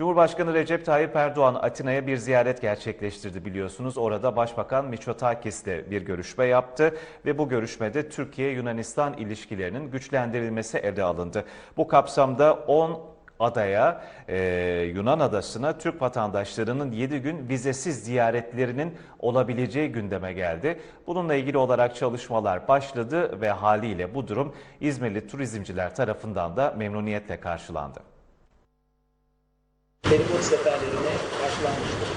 Cumhurbaşkanı Recep Tayyip Erdoğan Atina'ya bir ziyaret gerçekleştirdi biliyorsunuz. Orada Başbakan Mitsotakis'le bir görüşme yaptı ve bu görüşmede Türkiye-Yunanistan ilişkilerinin güçlendirilmesi ele alındı. Bu kapsamda 10 adaya, e, Yunan adasına Türk vatandaşlarının 7 gün vizesiz ziyaretlerinin olabileceği gündeme geldi. Bununla ilgili olarak çalışmalar başladı ve haliyle bu durum İzmirli turizmciler tarafından da memnuniyetle karşılandı. Feribot seferlerine başlanmıştır.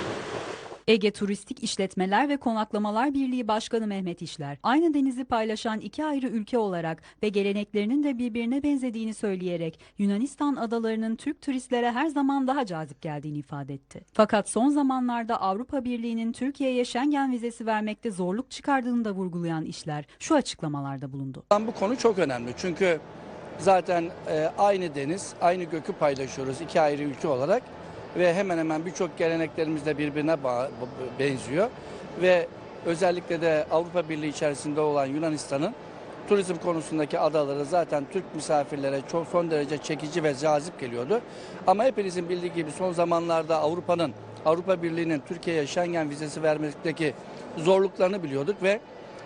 Ege Turistik İşletmeler ve Konaklamalar Birliği Başkanı Mehmet İşler, aynı denizi paylaşan iki ayrı ülke olarak ve geleneklerinin de birbirine benzediğini söyleyerek Yunanistan adalarının Türk turistlere her zaman daha cazip geldiğini ifade etti. Fakat son zamanlarda Avrupa Birliği'nin Türkiye'ye Schengen vizesi vermekte zorluk çıkardığını da vurgulayan İşler şu açıklamalarda bulundu. Bu konu çok önemli çünkü zaten e, aynı deniz, aynı gökü paylaşıyoruz iki ayrı ülke olarak ve hemen hemen birçok geleneklerimiz de birbirine benziyor ve özellikle de Avrupa Birliği içerisinde olan Yunanistan'ın turizm konusundaki adaları zaten Türk misafirlere çok son derece çekici ve cazip geliyordu. Ama hepinizin bildiği gibi son zamanlarda Avrupa'nın Avrupa Birliği'nin Türkiye'ye Schengen vizesi vermekteki zorluklarını biliyorduk ve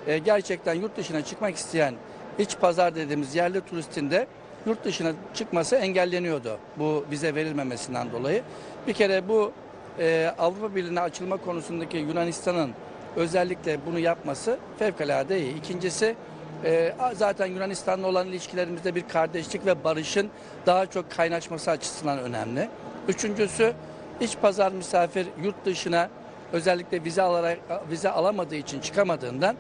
e, gerçekten yurt dışına çıkmak isteyen iç pazar dediğimiz yerli turistin de yurt dışına çıkması engelleniyordu bu vize verilmemesinden dolayı. Bir kere bu e, Avrupa Birliği'ne açılma konusundaki Yunanistan'ın özellikle bunu yapması fevkalade iyi. İkincisi e, zaten Yunanistan'la olan ilişkilerimizde bir kardeşlik ve barışın daha çok kaynaşması açısından önemli. Üçüncüsü iç pazar misafir yurt dışına özellikle vize alarak vize alamadığı için çıkamadığından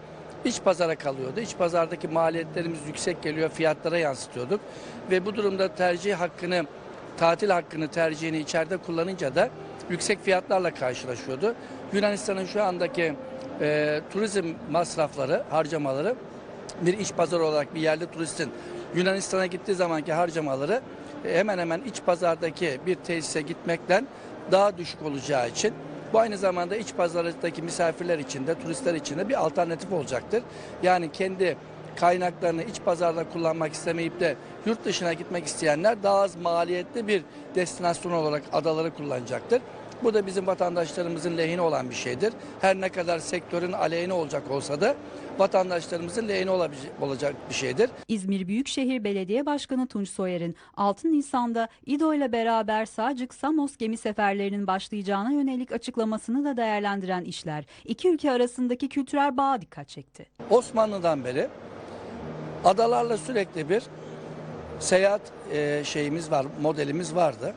iç pazara kalıyordu. İç pazardaki maliyetlerimiz yüksek geliyor, fiyatlara yansıtıyorduk ve bu durumda tercih hakkını, tatil hakkını tercihini içeride kullanınca da yüksek fiyatlarla karşılaşıyordu. Yunanistan'ın şu andaki e, turizm masrafları, harcamaları bir iç pazar olarak bir yerli turistin Yunanistan'a gittiği zamanki harcamaları hemen hemen iç pazardaki bir tesise gitmekten daha düşük olacağı için bu aynı zamanda iç pazardaki misafirler için de turistler için de bir alternatif olacaktır. Yani kendi kaynaklarını iç pazarda kullanmak istemeyip de yurt dışına gitmek isteyenler daha az maliyetli bir destinasyon olarak adaları kullanacaktır. Bu da bizim vatandaşlarımızın lehine olan bir şeydir. Her ne kadar sektörün aleyhine olacak olsa da vatandaşlarımızın lehine olacak bir şeydir. İzmir Büyükşehir Belediye Başkanı Tunç Soyer'in 6 Nisan'da İDO ile beraber Sağcık Samos gemi seferlerinin başlayacağına yönelik açıklamasını da değerlendiren işler iki ülke arasındaki kültürel bağa dikkat çekti. Osmanlı'dan beri adalarla sürekli bir seyahat e, şeyimiz var, modelimiz vardı.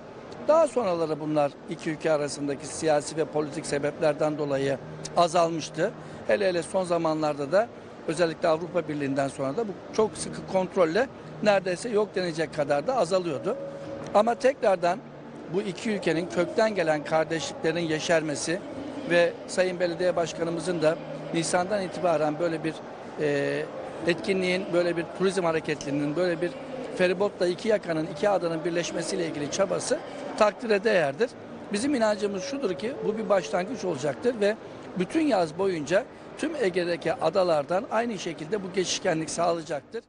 Daha sonraları bunlar iki ülke arasındaki siyasi ve politik sebeplerden dolayı azalmıştı. Hele hele son zamanlarda da özellikle Avrupa Birliği'nden sonra da bu çok sıkı kontrolle neredeyse yok denecek kadar da azalıyordu. Ama tekrardan bu iki ülkenin kökten gelen kardeşliklerin yeşermesi ve Sayın Belediye Başkanımızın da Nisan'dan itibaren böyle bir e, etkinliğin, böyle bir turizm hareketliliğinin, böyle bir feribotla iki yakanın, iki adanın birleşmesiyle ilgili çabası takdire değerdir. Bizim inancımız şudur ki bu bir başlangıç olacaktır ve bütün yaz boyunca tüm Ege'deki adalardan aynı şekilde bu geçişkenlik sağlayacaktır.